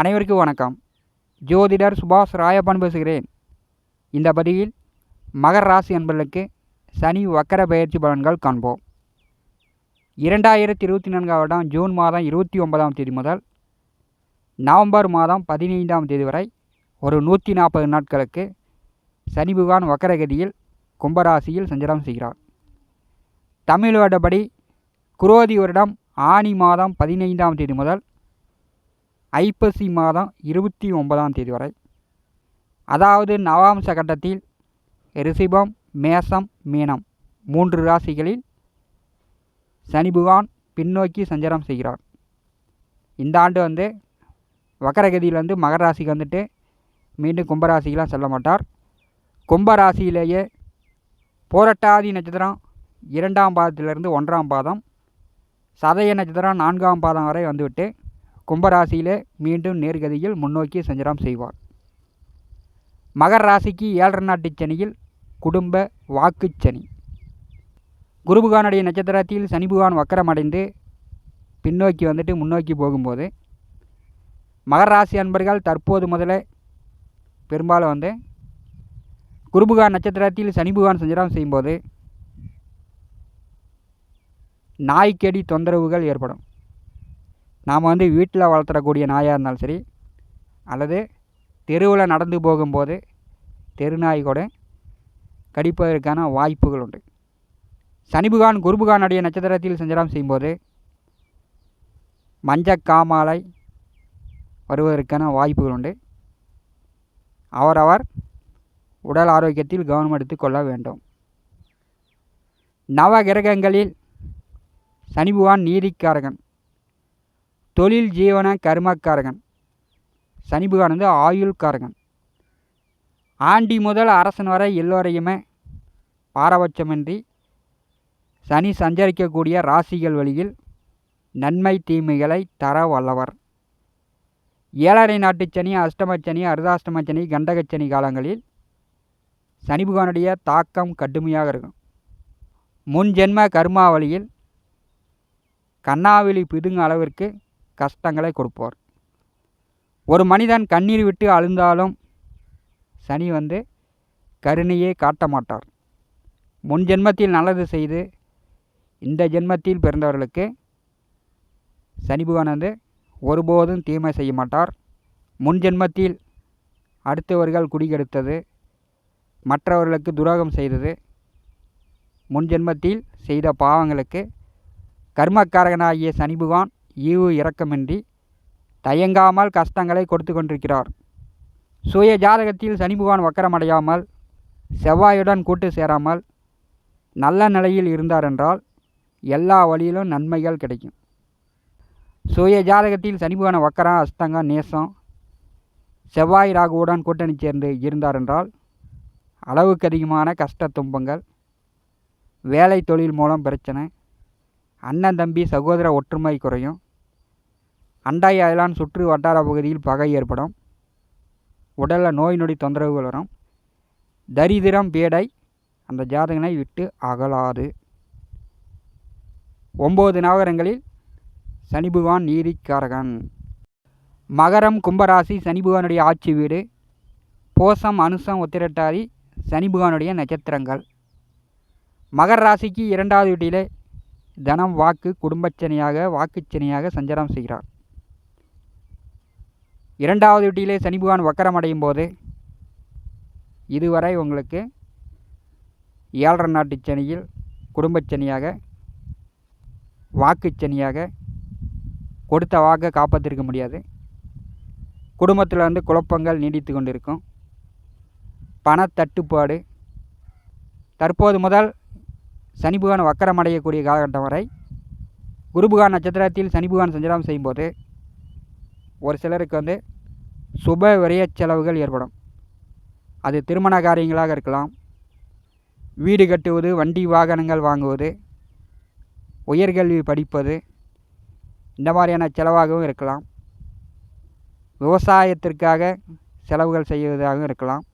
அனைவருக்கும் வணக்கம். ஜோதிடர் சுபாஷ் ராயப்பன் பேசுகிறேன். இந்த பதிவில் மகர ராசி அன்பர்களுக்கு சனி வக்கர பயிற்சி பலன்கள் காண்போம். இரண்டாயிரத்தி இருபத்தி நான்காம் வருடம் ஜூன் மாதம் இருபத்தி ஒன்பதாம் தேதி முதல் நவம்பர் மாதம் பதினைந்தாம் தேதி வரை ஒரு நூற்றி நாற்பது நாட்களுக்கு சனி பகவான் வக்கரகதியில் கும்பராசியில் சஞ்சாரம் செய்கிறார். தமிழ் வருடப்படி குரோதி வருடம் ஆனி மாதம் பதினைந்தாம் தேதி முதல் ஐப்பசி மாதம் இருபத்தி ஒன்பதாம் தேதி வரை. அதாவது நவாம்ச கட்டத்தில் ரிஷிபம் மேசம் மீனம் மூன்று ராசிகளில் சனி பகவான் பின்னோக்கி சஞ்சாரம் செய்கிறார். இந்த ஆண்டு வந்து வக்கரகதியில் வந்து மகர ராசிக்கு வந்துட்டு மீண்டும் கும்பராசிக்கெலாம் செல்ல மாட்டார். கும்பராசியிலேயே போரட்டாதி நட்சத்திரம் இரண்டாம் பாதத்திலிருந்து ஒன்றாம் பாதம் சதய நட்சத்திரம் நான்காம் பாதம் வரை வந்துவிட்டு கும்பராசியிலே மீண்டும் நேர்கதியில் முன்னோக்கி சஞ்சாரம் செய்வார். மகர ராசிக்கு ஏழரை நாட்டு சனியில் குடும்ப வாக்குச் சனி. குருபுகானுடைய நட்சத்திரத்தில் சனிபுகான் வக்கரமடைந்து பின்னோக்கி வந்துட்டு முன்னோக்கி போகும்போது மகர ராசி அன்பர்கள் தற்போது முதல்ல பெரும்பாலும் வந்து குருபுகான் நட்சத்திரத்தில் சனி சஞ்சாரம் செய்யும்போது நாய்க்கடி தொந்தரவுகள் ஏற்படும். நாம் வந்து வீட்டில் வளர்த்துறக்கூடிய நாயாக இருந்தாலும் சரி அல்லது தெருவில் நடந்து போகும்போது தெருநாய் கூட கடிப்பதற்கான வாய்ப்புகள் உண்டு. சனிபுகான் குருபுகான் குரு நட்சத்திரத்தில் சஞ்சாரம் செய்யும்போது மஞ்சக்காமாலை வருவதற்கான வாய்ப்புகள் உண்டு. அவரவர் உடல் ஆரோக்கியத்தில் கவனம் எடுத்துக்கொள்ள வேண்டும். நவ கிரகங்களில் சனிபுகான் நீதிக்காரகன். தொழில் ஜீவன கர்மக்காரகன். சனி பகவான் வந்து ஆயுள்காரகன். ஆண்டி முதல் அரசன் வரை எல்லோரையுமே பாரபட்சமின்றி சனி சஞ்சரிக்கக்கூடிய ராசிகள் வழியில் நன்மை தீமைகளை தர வல்லவர். ஏழரை நாட்டு சனி அஷ்டமச்சனி அர்தாஷ்டமச்சனி கண்டகச்சனி காலங்களில் சனி பகவானுடைய தாக்கம் கடுமையாக இருக்கும். முன் ஜென்ம கர்மாவளியில் கண்ணாவிழி பிதுங்க அளவிற்கு கஷ்டங்களை கொடுப்பார் ஒரு மனிதன் கண்ணீர் விட்டு அழுந்தாலும் சனி வந்து கருணையே காட்ட மாட்டார். முன் ஜென்மத்தில் நல்லது செய்து இந்த ஜென்மத்தில் பிறந்தவர்களுக்கு சனி பகவான் வந்து ஒருபோதும் தீமை செய்ய மாட்டார். முன் ஜென்மத்தில் அடுத்தவர்கள் குடிகெடுத்தது மற்றவர்களுக்கு துரோகம் செய்தது முன் ஜென்மத்தில் செய்த பாவங்களுக்கு கர்மக்காரகனாகிய சனி பகவான் ஈவு இரக்கமின்றி தயங்காமல் கஷ்டங்களை கொடுத்து கொண்டிருக்கிறார். சுய ஜாதகத்தில் சனி பகவான் வக்கரமடையாமல் செவ்வாயுடன் கூட்டு சேராமல் நல்ல நிலையில் இருந்தார் என்றால் எல்லா வழியிலும் நன்மைகள் கிடைக்கும். சுய ஜாதகத்தில் சனி பகவான் வக்கரம் அஸ்தங்கம் நேசம் செவ்வாய் ராகுவுடன் கூட்டணி சேர்ந்து இருந்தார் என்றால் அளவுக்கு அதிகமான கஷ்ட துன்பங்கள் வேலை தொழில் மூலம் பிரச்சனை அண்ணன் தம்பி சகோதர ஒற்றுமை குறையும் அண்டை அயலான் சுற்று வட்டார பகுதியில் பகை ஏற்படும். உடலில் நோய் நொடி தொந்தரவுகள் வரும். தரிதிரம் பேடை அந்த ஜாதகனை விட்டு அகலாது. ஒம்பது நவகரங்களில் சனிபுவான் நீதிக்காரகன். மகரம் கும்பராசி சனிபுவானுடைய ஆட்சி வீடு. போசம் அனுசம் உத்திரட்டாதி சனிபுகானுடைய நட்சத்திரங்கள். மகர ராசிக்கு இரண்டாவது வீட்டிலே தனம் வாக்கு குடும்பச்சனியாக வாக்குச்சனியாக சஞ்சாரம் செய்கிறார். இரண்டாவது வீட்டிலே சனி பகவான் வக்கரம் அடையும் போது இதுவரை உங்களுக்கு ஏழரை நாட்டு சனியில் குடும்பச்சனியாக வாக்குச்சனியாக கொடுத்த வாக்கை காப்பாற்றிருக்க முடியாது. குடும்பத்தில் வந்து குழப்பங்கள் நீடித்து கொண்டிருக்கும். பணத்தட்டுப்பாடு தற்போது முதல் சனி பகவான் வக்கரம் அடையக்கூடிய காலகட்டம் வரை குருபகான் நட்சத்திரத்தில் சனி பகவான் செய்யும்போது ஒரு சிலருக்கு வந்து சுப விரைய செலவுகள் ஏற்படும். அது திருமண காரியங்களாக இருக்கலாம். வீடு கட்டுவது வண்டி வாகனங்கள் வாங்குவது உயர்கல்வி படிப்பது இந்த மாதிரியான செலவாகவும் இருக்கலாம். விவசாயத்திற்காக செலவுகள் செய்வதாகவும் இருக்கலாம்.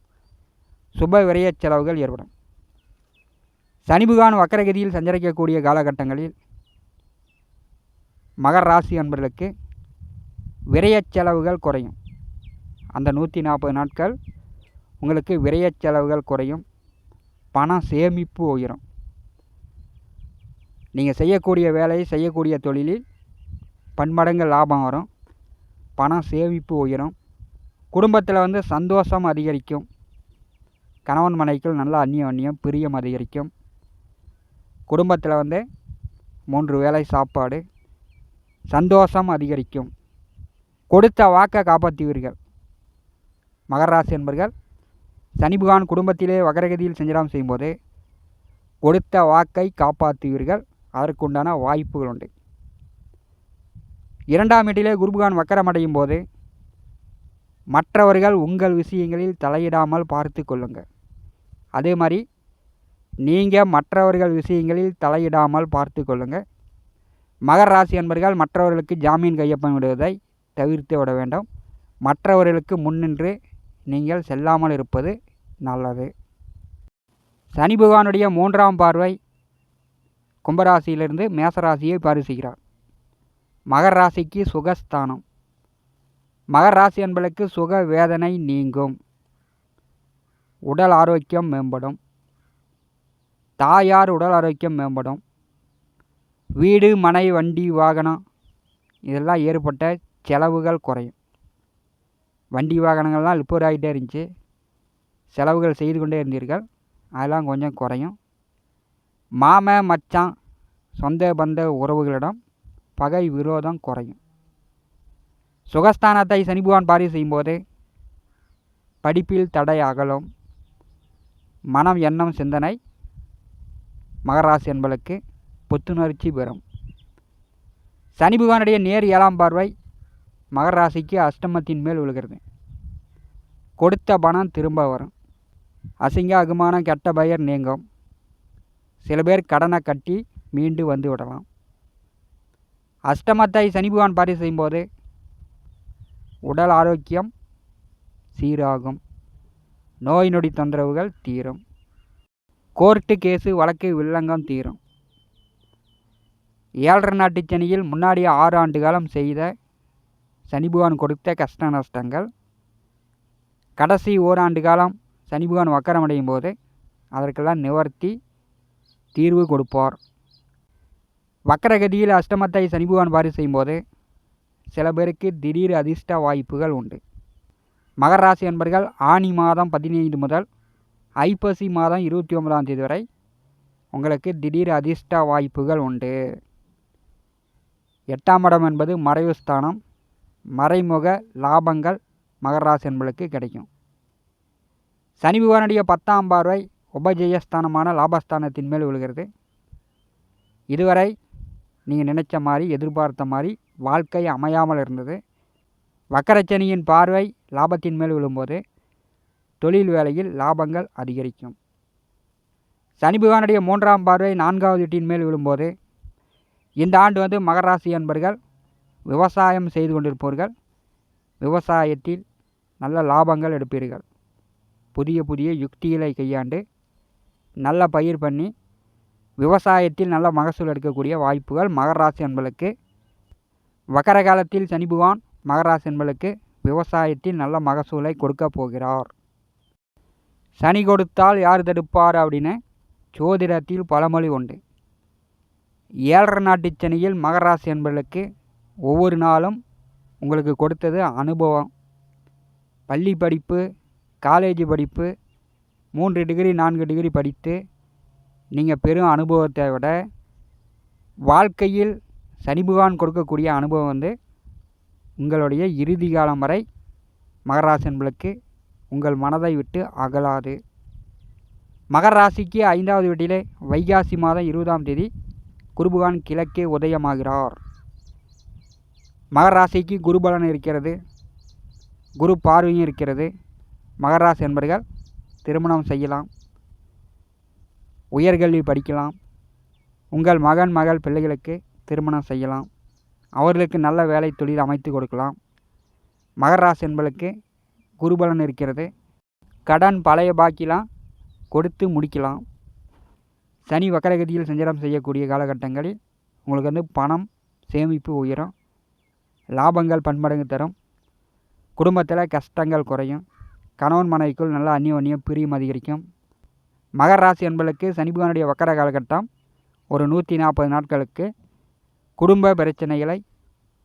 சுப விரைய செலவுகள் ஏற்படும். சனிபுகான் வக்கரகதியில் சஞ்சரிக்கக்கூடிய காலகட்டங்களில் மகர ராசி அன்பர்களுக்கு விரயச் செலவுகள் குறையும். அந்த நூற்றி நாற்பது நாட்கள் உங்களுக்கு விரயச் செலவுகள் குறையும். பணம் சேமிப்பு உயரும். நீங்கள் செய்யக்கூடிய வேலையை செய்யக்கூடிய தொழிலில் பன்மடங்கு லாபம் வரும். பணம் சேமிப்பு உயரும். குடும்பத்தில் வந்து சந்தோஷம் அதிகரிக்கும். கணவன் மனைவிக்குள் நல்ல அந்நியம் பிரியம் அதிகரிக்கும். குடும்பத்தில் வந்து மூன்று வேளை சாப்பாடு. சந்தோஷம் அதிகரிக்கும். கொடுத்த வாக்கை காப்பாற்றுவீர்கள். மகராசி என்பர்கள் சனிபுகான் குடும்பத்திலே வகரகதியில் செஞ்சலாம் செய்யும்போது கொடுத்த வாக்கை காப்பாற்றுவீர்கள். அதற்குண்டான வாய்ப்புகள் உண்டு. இரண்டாம் வீட்டிலே குருபுகான் வக்கரமடையும் போது மற்றவர்கள் உங்கள் விஷயங்களில் தலையிடாமல் பார்த்து கொள்ளுங்கள். அதே மாதிரி நீங்கள் மற்றவர்கள் விஷயங்களில் தலையிடாமல் பார்த்து கொள்ளுங்கள். மகர ராசி என்பர்கள் மற்றவர்களுக்கு ஜாமீன் கையொப்பம் விடுவதை தவிர்த்து விட வேண்டும். மற்றவர்களுக்கு முன்னின்று நீங்கள் செல்லாமல் இருப்பது நல்லது. சனி பகவானுடைய மூன்றாம் பார்வை கும்பராசியிலிருந்து மேசராசியை பரிசுகிறார். மகர் ராசிக்கு சுகஸ்தானம். மகர் ராசி என்பதற்கு சுக வேதனை நீங்கும். உடல் ஆரோக்கியம் மேம்படும். தாயார் உடல் ஆரோக்கியம் மேம்படும். வீடு மனை வண்டி வாகனம் இதெல்லாம் ஏற்பட்ட செலவுகள் குறையும். வண்டி வாகனங்கள்லாம் ரிப்பேர் ஆகிட்டே இருந்துச்சு. செலவுகள் செய்து கொண்டே இருந்தீர்கள். அதெல்லாம் கொஞ்சம் குறையும். மாம மச்சான் சொந்த பந்த உறவுகளிடம் பகை விரோதம் குறையும். சுகஸ்தானத்தை சனி பகவான் பாரி செய்யும்போது படிப்பில் தடை அகலும். மனம் எண்ணம் சிந்தனை மகராசி என்பளுக்கு புத்துணர்ச்சி பெறும். சனி பகவானுடைய நேர் ஏழாம் பார்வை மகர ராசிக்கு அஷ்டமத்தின் மேல் விழுகிறது. கொடுத்த பணம் திரும்ப வரும். அசிங்க அகுமானம் கெட்ட பெயர் நீங்கும். சில பேர் கடனை கட்டி மீண்டு வந்து விடலாம். அஷ்டமத்தை சனி பகவான் பாரி செய்யும்போது உடல் ஆரோக்கியம் சீராகும். நோய் நொடி தொந்தரவுகள் தீரும். கோர்ட்டு கேஸு வழக்கு வில்லங்கம் தீரும். ஏழரை நாட்டு சனியில் முன்னாடி ஆறு ஆண்டு காலம் செய்த சனி பகவான் கொடுத்த கஷ்ட நஷ்டங்கள். கடைசி ஓராண்டு காலம் சனி பகவான் வக்கரமடையும் போது அதற்கெல்லாம் நிவர்த்தி தீர்வு கொடுப்பார். வக்கரகதியில் அஷ்டமத்தை சனி பகவான் பாரி செய்யும்போது சில பேருக்கு திடீர் அதிர்ஷ்ட வாய்ப்புகள் உண்டு. மகர ராசி என்பர்கள் ஆனி மாதம் பதினைந்து முதல் ஐப்பசி மாதம் இருபத்தி ஒன்பதாம் தேதி வரை உங்களுக்கு திடீர் அதிர்ஷ்ட வாய்ப்புகள் உண்டு. எட்டாம் இடம் என்பது மறைவு ஸ்தானம். மறைமுக லாபங்கள் மகர என்பளுக்கு கிடைக்கும். சனி பகவானுடைய பத்தாம் பார்வை உபஜயஸ்தானமான லாபஸ்தானத்தின் மேல் விழுகிறது. இதுவரை நீங்கள் நினைச்ச மாதிரி எதிர்பார்த்த மாதிரி வாழ்க்கை அமையாமல் இருந்தது. வக்கரச்சனியின் பார்வை லாபத்தின் மேல் விழும்போது தொழில் வேலையில் லாபங்கள் அதிகரிக்கும். சனி பகவானுடைய மூன்றாம் பார்வை நான்காவது வீட்டின் மேல் விழும்போது இந்த ஆண்டு வந்து மகராசி என்பர்கள் விவசாயம் செய்து கொண்டிருப்பவர்கள் விவசாயத்தில் நல்ல லாபங்கள் எடுப்பீர்கள். புதிய புதிய யுக்திகளை கையாண்டு நல்ல பயிர் பண்ணி விவசாயத்தில் நல்ல மகசூல் எடுக்கக்கூடிய வாய்ப்புகள் மகராசி என்பளுக்கு வக்கர காலத்தில் சனி பகவான் மகராசி என்பளுக்கு விவசாயத்தில் நல்ல மகசூலை கொடுக்க போகிறார். சனி கொடுத்தால் யார் தடுப்பார் அப்படின்னு சோதிடத்தில் பழமொழி உண்டு. ஏழரை நாட்டு சனியில் மகராசி என்பர்களுக்கு ஒவ்வொரு நாளும் உங்களுக்கு கொடுத்தது அனுபவம். பள்ளி படிப்பு காலேஜ் படிப்பு மூன்று டிகிரி நான்கு டிகிரி படித்து நீங்கள் பெரும் அனுபவத்தை விட வாழ்க்கையில் சனி பகவான் கொடுக்கக்கூடிய அனுபவம் வந்து உங்களுடைய இறுதி காலம் வரை மகராசன்களுக்கு உங்கள் மனதை விட்டு அகலாது. மகர ராசிக்கு ஐந்தாவது வீட்டிலே வைகாசி மாதம் இருபதாம் தேதி குருபகான் கிழக்கே உதயமாகிறார். மகராசிக்கு குரு குருபலன் இருக்கிறது. குரு பார்வையும் இருக்கிறது. மகராசி என்பர்கள் திருமணம் செய்யலாம். உயர்கல்வி படிக்கலாம். உங்கள் மகன் மகள் பிள்ளைகளுக்கு திருமணம் செய்யலாம். அவர்களுக்கு நல்ல வேலை தொழில் அமைத்து கொடுக்கலாம். மகராசி என்பளுக்கு குருபலன் இருக்கிறது. கடன் பழைய பாக்கிலாம் கொடுத்து முடிக்கலாம். சனி வக்கரகதியில் சஞ்சாரம் செய்யக்கூடிய காலகட்டங்களில் உங்களுக்கு வந்து பணம் சேமிப்பு உயரும் லாபங்கள் பன்மடங்கு தரும். குடும்பத்தில் கஷ்டங்கள் குறையும். கணவன் மனைவிக்குள் நல்ல அந்யோன்யம் பிரியும் அதிகரிக்கும். மகர ராசி என்பதற்கு சனிபகனுடைய வக்கர காலகட்டம் ஒரு நூற்றி நாற்பது நாட்களுக்கு குடும்ப பிரச்சனைகளை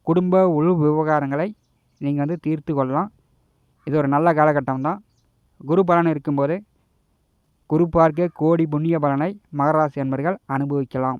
குடும்ப உள் விவகாரங்களை நீங்கள் வந்து தீர்த்து கொள்ளலாம். இது ஒரு நல்ல காலகட்டம் தான். குரு பலன் இருக்கும்போது குரு பார்க்க கோடி புண்ணிய பலனை மகராசி என்பர்கள் அனுபவிக்கலாம்.